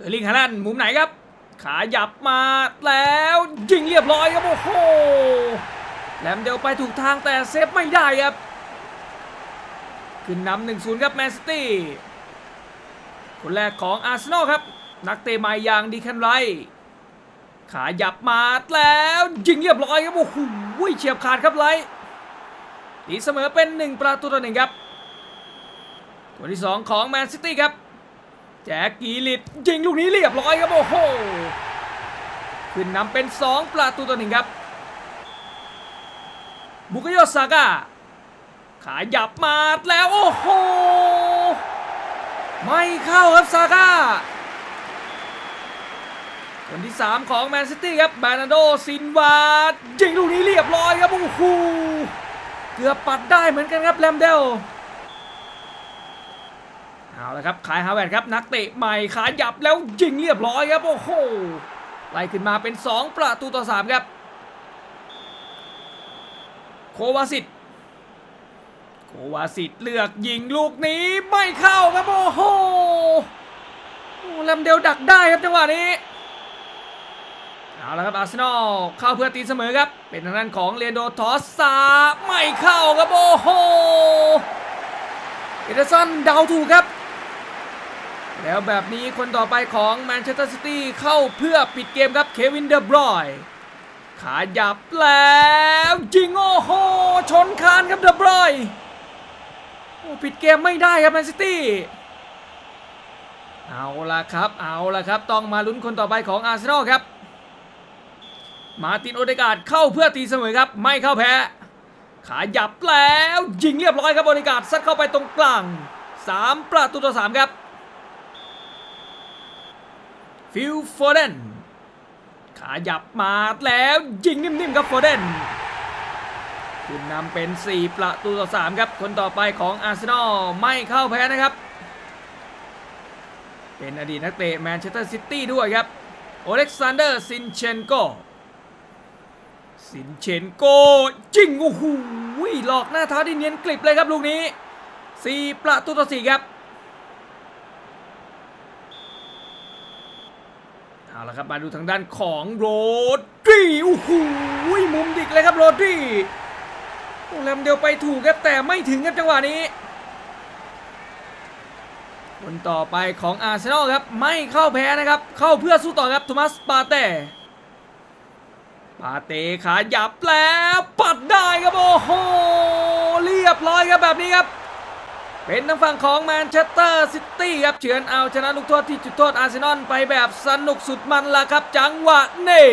เออร์ลิงฮาลันมุมไหนครับ ขาหยับมาแล้วยิงเรียบร้อยครับโอ้โหแลมเดลไปถูกทางแต่เซฟไม่ได้ครับ ขึ้นนำหนึ่งศูนย์ครับแมนซิตี้คนแรกของอาร์เซนอลครับ นักเตะใหม่อย่างดีแคนไรขาหยับมาแล้วยิงเรียบร้อยครับโอ้โหเฉียบขาดครับไลท์ตีเสมอเป็นหนึ่งประตูต่อหนึ่งครับคนที่สองของแมนซิตี้ครับ แจ็คกีลิตยิงลูกนี้เรียบร้อยครับโอ้โหขึ้นนำเป็น 2 ประตูต่อหนึ่งครับ บุกโยซาก้าขาหยับมาแล้วโอ้โห ไม่เข้าครับซาก้าคนที่ 3 ของแมนซิตี้ครับแบรนาโดซินวายิงลูกนี้เรียบร้อยครับโอ้โหเกือบปัดได้เหมือนกันครับแลมเดล เอาละครับขายฮาแวร์ดครับนักเตะใหม่ขาหยับแล้วยิงเรียบร้อยครับโอ้โหไล่ขึ้นมาเป็น 2 ประตูต่อ 3 ครับ โควาสิตโควาสิตเลือกยิงลูกนี้ไม่เข้าครับโอ้โหแลมเดลดักได้ครับจังหวะนี้เอาละครับอาร์เซนอลเข้าเพื่อตีเสมอครับ เป็นทางด้านของเรยนโดทอสซาไม่เข้าครับโอ้โหเอเดอร์สันเดาถูกครับ แล้วแบบนี้คนต่อไปของแมนเชสเตอร์ซิตี้เข้าเพื่อปิดเกมครับเควินเดอบรอยน์ขาหยับแล้วยิงโอ้โหชนคานครับเดอบรอยน์โอ้ปิดเกมไม่ได้ครับแมนซิตี้เอาละครับเอาละครับต้องมาลุ้นคนต่อไปของอาร์เซนอลครับ มาตินโอเดกาดเข้าเพื่อตีเสมอครับ ไม่เข้าแพ้ ขาหยับแล้วยิงเรียบร้อยครับบริการซัดเข้าไปตรงกลาง 3 ประตูต่อ3ครับ ฟิลโฟเดนขาหยับมาแล้วยิงนิ่มๆครับโฟเดนขึ้นนำเป็น 4 ประตูต่อ 3 ครับ คนต่อไปของอาร์เซนอลไม่เข้าแพ้นะครับ เป็นอดีตนักเตะแมนเชสเตอร์ซิตี้ด้วยครับ โอเล็กซานเดอร์ซินเชนโกสินเชนโกจิงโอ้โหหลอกหน้าเท้าได้เนียนกลิบเลยครับลูกนี้ 4 ประตูต่อ 4 ครับ เอาละครับมาดูทางด้านของโรดรีโอ้โหมุมดิกเลยครับโรดรีโอ้แลมเดียวไปถูกครับแต่ไม่ถึงครับจังหวะนี้คนต่อไปของอาร์เซนอลครับไม่เข้าแพ้นะครับ เข้าเพื่อสู้ต่อครับโทมัสปาเต้ปาเต้ขาหยับแล้วปัดได้ครับโอ้โหเรียบร้อยครับแบบนี้ครับ เป็นทางฝั่งของแมนเชสเตอร์ซิตี้ครับเฉือนเอาชนะลูกโทษที่จุดโทษอาร์เซนอลไปแบบสนุกสุดมันละครับจังหวะนี้